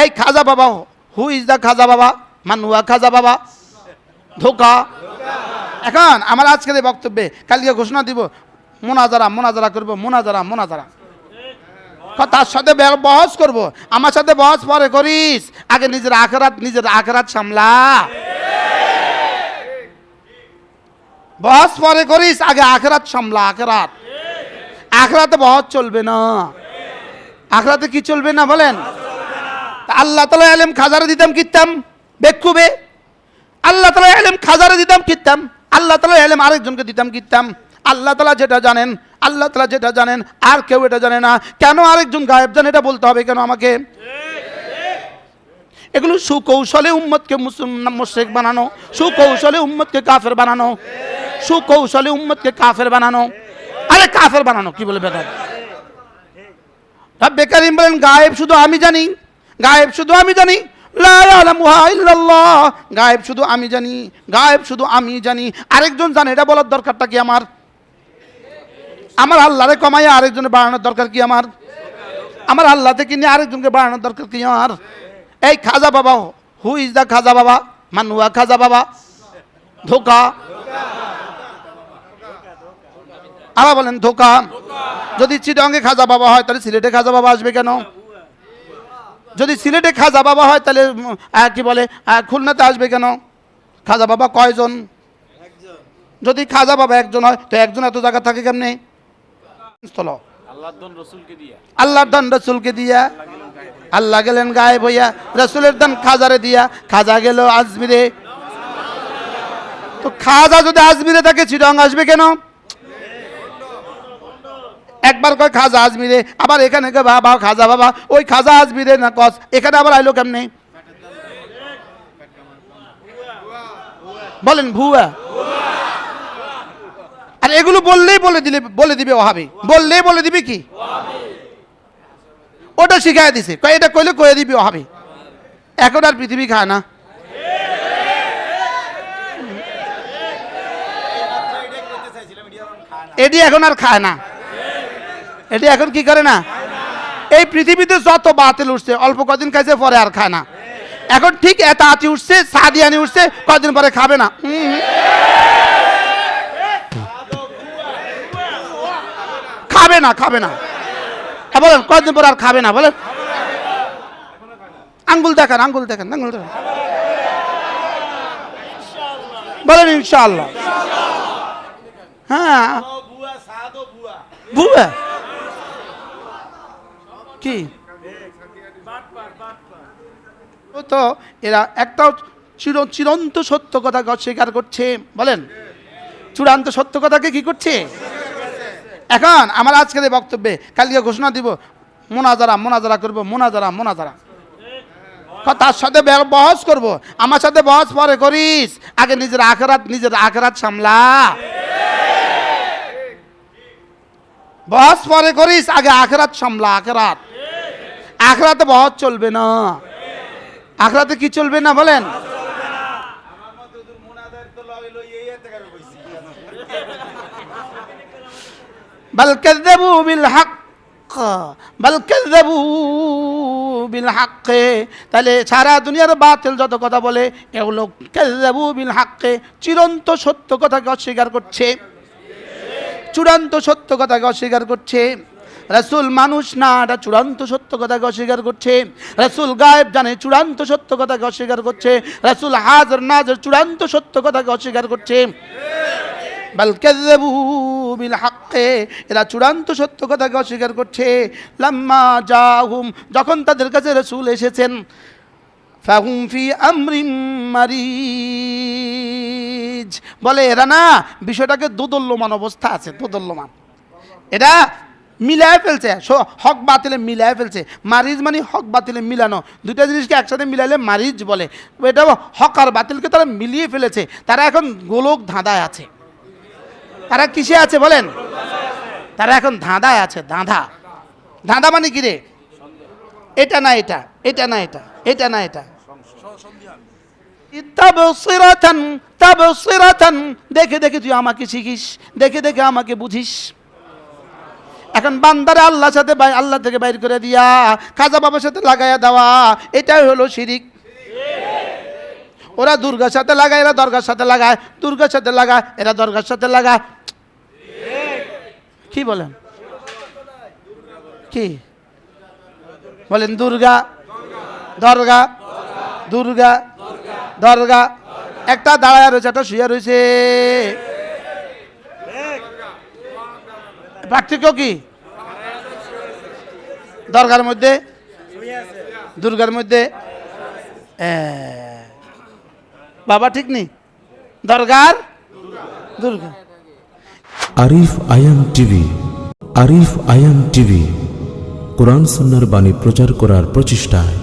এই খাজা বাবা who is the খাজা বাবা? মানুয়া খাজা বাবা? ধোকা। এখন আমার আজকের এই বক্তব্যে কালকে ঘোষণা দিব, মোনাজারা মোনাজারা করব, মোনাজারা মোনাজারা। তার সাথে বহস করব। আমার সাথে বহস পরে করিস। আগে নিজের আখরাত নিজের আখরাত সামলা। বহস পরে করিস, আগে আখরাত সামলা, আখরাত। আখরাতে বহস চলবে না। আখরাতে কি চলবে না বলেন? আল্লাহ তালা আলেম খাজারে দিতাম কিতাম বেক্ষুবে আল্লাহ তালা আলেম খাজারে দিতাম কিতাম, আল্লাহ তালা আলেম আরেকজনকে দিতাম কিতাম। আল্লাহ তালা যেটা জানেন, আল্লাহ তালা যেটা জানেন, আর কেউ এটা জানে না। কেন আরেকজন গায়েব জানে, এটা বলতে হবে কেন আমাকে? এগুলো সুকৌশলে উম্মতকে মুসলমান মুশরিক বানানো, সুকৌশলে উম্মতকে কাফের বানানো, সুকৌশলে উম্মতকে কাফের বানানো। আরে কাফের বানানো, কি বলে বেকার রব্বে কারিম বলেন, গায়েব শুধু আমি জানি গায়েব শুধু আমি জানি। গায়েব শুধু আমি জানি। গায়েব শুধু আমি জানি। আরেকজন জানে, এটা বলার দরকারটা কি আমার? আমার আল্লাহরে কমাইয়া আরেকজনে বাড়ানোর দরকার কি আমার? আমার আল্লাহ থেকে নিয়ে আরেকজনকে বাড়ানোর দরকার কি আমার? এই খাজা বাবা হু ইজ দ্য খাজা বাবা? মানুয়া খাজা বাবা? ধোকা? আবার বলেন ধোকা। যদি চিটঙ্গে খাজা বাবা হয়, তাহলে সিলেটে খাজা বাবা আসবে কেন? যদি সিলেটে খাজা বাবা হয় তাহলে কি বলে খুলনাতে আসবে কেন? খাজা বাবা কয়জন? যদি খাজা বাবা একজন হয় তো একজন এত জায়গা থাকে কেমনে? স্থল। আল্লাহর দন রসুলকে দিয়া। আল্লাহর দান রসুলকে দিয়া। আল্লাহ গেলেন গায়েব হইয়া রসুলের দান খাজারে দিয়া। খাজা গেল আজমিরে। তো খাজা যদি আজমিরে থাকে চিরং আসবে কেন? একবার কয় খাজা আজমিরে আবার এখানে কয় বাবা খাজা বাবা, ওই খাজা আজমিরে না কস, এখানে আবার আইলো কেমনে? বলেন, ভুয়া। আর এগুলো বললেই বলে দিলে, বলে দিবে ওহাবি। বললেই বলে দিবে কি? ওটা শিখাই দিছে। কয়, এটা কইলে কয়ে দিবি ওহাবি। এখন আর পৃথিবী খায় না। এটি এখন আর খায় না। এটি এখন কি করে না? এই পৃথিবীতে যত বাতিল উঠছে অল্প কদিন খাইছে পরে আর খায় না। এখন ঠিক এত আতি উঠছে সাদিয়ানি উঠছে কদিন পরে খাবে না। খাবে না খাবে না। হ্যাঁ বলেন কয়েকদিন পর আর খাবে না বলেন। আঙ্গুল দেখান আঙ্গুল দেখান আঙ্গুল দেখান। বলেন ইনশাআল্লাহ। হ্যাঁ। বুয়া? কি? ও তো এরা একটাও চির চিরন্ত সত্য কথা অস্বীকার করছে। বলেন। চূড়ান্ত সত্য কথাকে কি করছে? এখন আমার আজকের এই বক্তব্যে কালকে ঘোষণা দিব, মোনাজারা মোনাজারা করব, মোনাজারা মোনাজারা। তার সাথে বহস করব। আমার সাথে বহস পরে করিস। আগে নিজের আখরাত নিজের আখরাত সামলা। বহস পরে করিস, আগে আখরাত সামলা, আখরাত। আখরাতে বহস চলবে না আখরাতে কি চলবে না বলেন بل كذبوا بالحق بل كذبوا بالحق তাহলে সারা দুনিয়ার বাতিল যত কথা বলে এগুলো কাযযাবু বিল হাক্কে চিরন্ত সত্য কথাকে অস্বীকার করছে চূড়ান্ত সত্য কথাকে অস্বীকার করছে রাসূল মানুষ না, এটা চূড়ান্ত সত্য কথাকে অস্বীকার করছে। রাসূল গায়েব জানে, চূড়ান্ত সত্য কথাকে অস্বীকার করছে। রাসূল হাজার নাজর চূড়ান্ত সত্য কথাকে অস্বীকার করছে। বাল এরা চূড়ান্ত সত্য কথাকে অস্বীকার করছে। লাম্মা জাহুম, যখন তাদের কাছে রাসূল এসেছেন, ফাহুম ফি বলে, এরা না, বিষয়টাকে দোদল্যমান অবস্থা আছে, দোদল্যমান। এটা মিলায় ফেলছে। হক বাতিলে মিলায় ফেলছে। মারিজ মানে হক বাতিলে মিলানো। দুটা জিনিসকে একসাথে মিলাইলে মারিজ বলে। এটা হক আর বাতিলকে তারা মিলিয়ে ফেলেছে। তারা এখন গোলক ধাঁধায় আছে। তারা কিসে আছে বলেন? তারা এখন ধাঁধায় আছে, ধাঁধা। ধাঁধা মানে কি রে? এটা না এটা এটা না এটা এটা না এটা। দেখে দেখে তুই আমাকে শিখিস, দেখে দেখে আমাকে বুঝিস। এখন বান্দারে আল্লাহর সাথে আল্লাহ থেকে বাইর করে দিয়া, খাজা বাবার সাথে লাগাইয়া দেওয়া, এটাই হলো শিরিক। ওরা দুর্গার সাথে লাগায়, এরা দরগার সাথে লাগায়। দুর্গার সাথে লাগায়, এরা দরগার সাথে লাগায়। কি বলেন? কি? বলেন, দুর্গা, দরগা দুর্গা, দরগা। একটা দাঁড়ায় রয়েছে, একটা শুয়ে রয়েছে। পার্থক্য কি? দরগার মধ্যে? দুর্গার মধ্যে? বাবা ঠিক নেই? দরগার? দুর্গা। আরিফ আয়াম টিভি, আরিফ আয়াম টিভি, কোরআন সন্ন্যার বাণী প্রচার করার প্রচেষ্টায়।